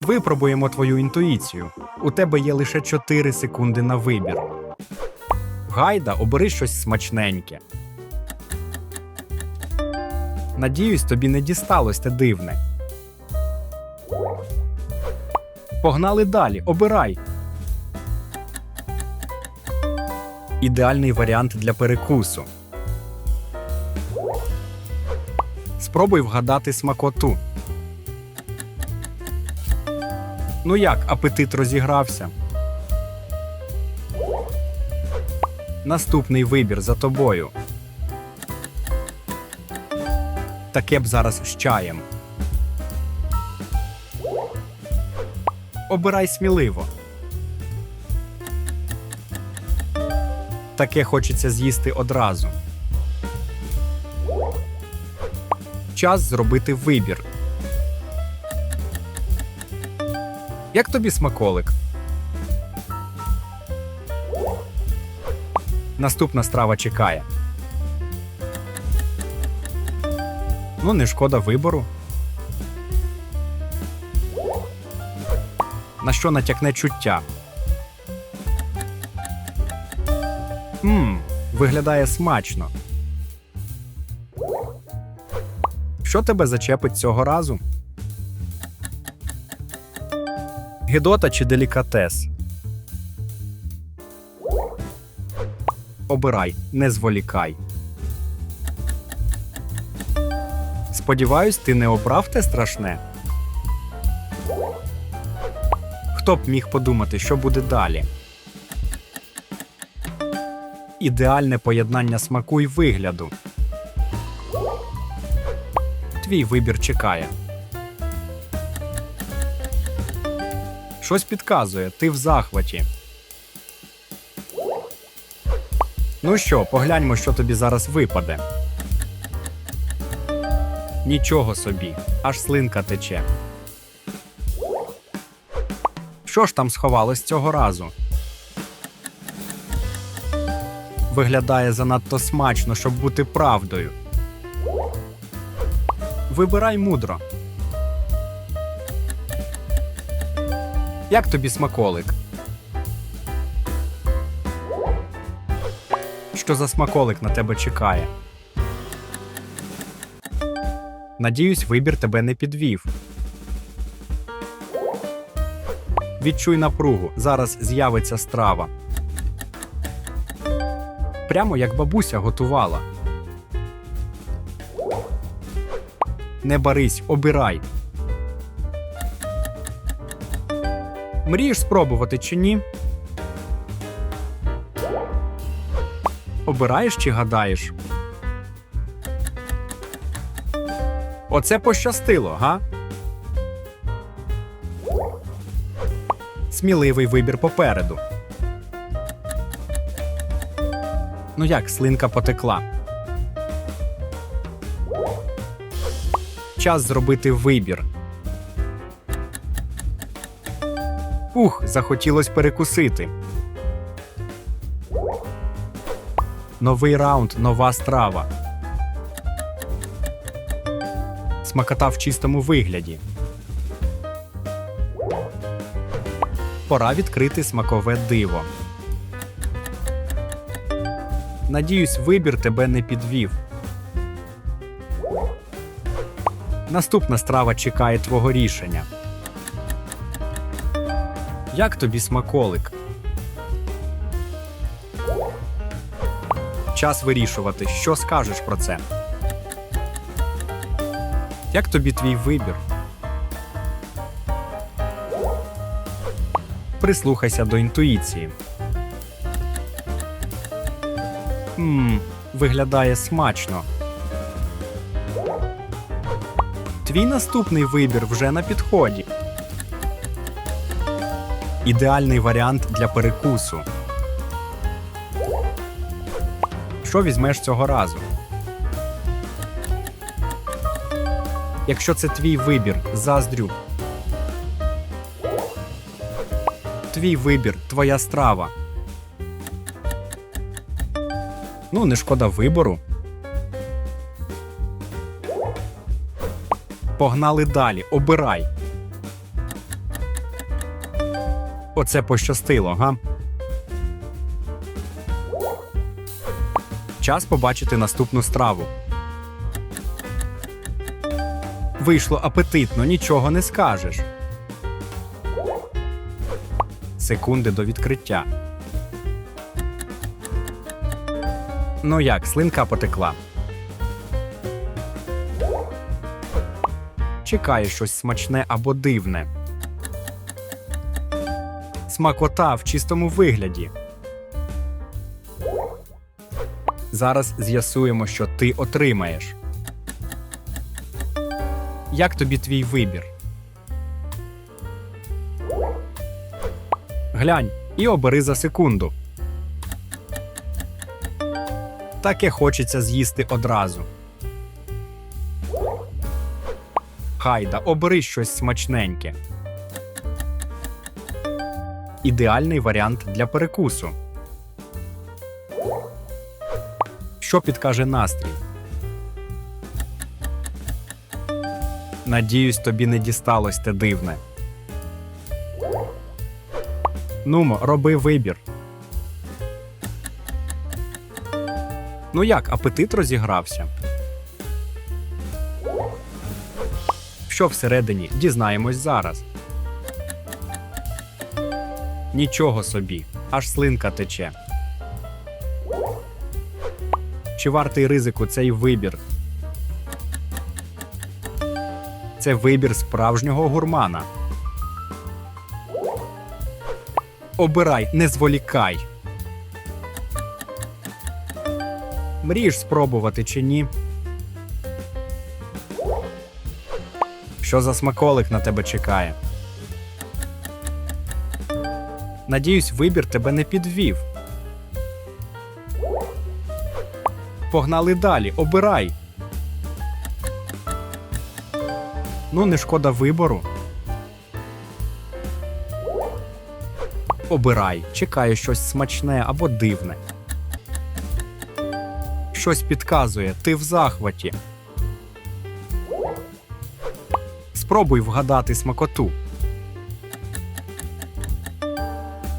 Випробуємо твою інтуїцію. У тебе є лише 4 секунди на вибір. Гайда, обери щось смачненьке. Надіюсь, тобі не дісталось те дивне. Погнали далі, обирай. Ідеальний варіант для перекусу. Спробуй вгадати смакоту. Ну як, апетит розігрався? Наступний вибір за тобою. Таке б зараз з чаєм. Обирай сміливо. Таке хочеться з'їсти одразу. Час зробити вибір. Як тобі смаколик? Наступна страва чекає. Ну, не шкода вибору. На що натякне чуття? Мм, виглядає смачно. Що тебе зачепить цього разу? Гедота чи делікатес? Обирай, не зволікай. Сподіваюсь, ти не обрав те страшне. Хто б міг подумати, що буде далі? Ідеальне поєднання смаку й вигляду. Твій вибір чекає. Щось підказує, ти в захваті. Ну що, погляньмо, що тобі зараз випаде. Нічого собі, аж слинка тече. Що ж там сховалось цього разу? Виглядає занадто смачно, щоб бути правдою. Вибирай мудро. Як тобі смаколик? Що за смаколик на тебе чекає? Надіюсь, вибір тебе не підвів. Відчуй напругу. Зараз з'явиться страва. Прямо як бабуся готувала. Не барись, обирай. Мрієш спробувати чи ні? Обираєш чи гадаєш? Оце пощастило, га? Сміливий вибір попереду. Ну як слинка потекла. Час зробити вибір. Ух, захотілось перекусити. Новий раунд, нова страва. Смакота в чистому вигляді. Пора відкрити смакове диво. Надіюсь, вибір тебе не підвів. Наступна страва чекає твого рішення. Як тобі смаколик? Час вирішувати, що скажеш про це. Як тобі твій вибір? Прислухайся до інтуїції. Мм, виглядає смачно. Твій наступний вибір вже на підході. Ідеальний варіант для перекусу. Що візьмеш цього разу? Якщо це твій вибір, заздрю. Твій вибір, твоя страва. Ну, не шкода вибору. Погнали далі, обирай. Оце пощастило, га? Час побачити наступну страву. Вийшло апетитно, нічого не скажеш. Секунди до відкриття. Ну як, слинка потекла. Чекає щось смачне або дивне. Смакота в чистому вигляді. Зараз з'ясуємо, що ти отримаєш. Як тобі твій вибір? Глянь і обери за секунду. Таке хочеться з'їсти одразу. Хайда, обери щось смачненьке. Ідеальний варіант для перекусу. Що підкаже настрій? Надіюсь, тобі не дісталось те дивне. Нумо, роби вибір. Ну як, апетит розігрався? Що всередині, дізнаємось зараз. Нічого собі, аж слинка тече. Чи вартий ризику цей вибір? Це вибір справжнього гурмана. Обирай, не зволікай. Мрієш спробувати чи ні? Що за смаколик на тебе чекає? Надіюсь, вибір тебе не підвів. Погнали далі, обирай. Ну, не шкода вибору. Обирай, чекає щось смачне або дивне. Щось підказує, ти в захваті. Спробуй вгадати смакоту.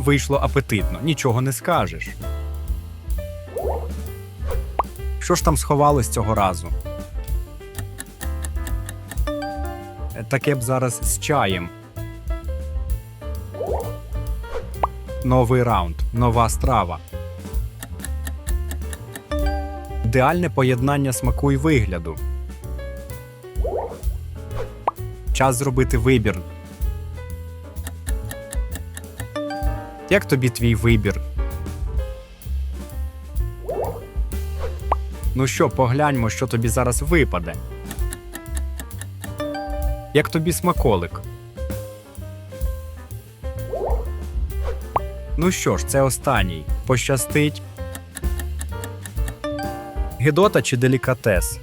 Вийшло апетитно, нічого не скажеш. Що ж там сховалось цього разу? Е, Таке б зараз з чаєм. Новий раунд, нова страва. Ідеальне поєднання смаку і вигляду. Час зробити вибір. Як тобі твій вибір? Ну що, погляньмо, що тобі зараз випаде. Як тобі смаколик? Ну що ж, це останній. Пощастить. Гидота чи делікатес?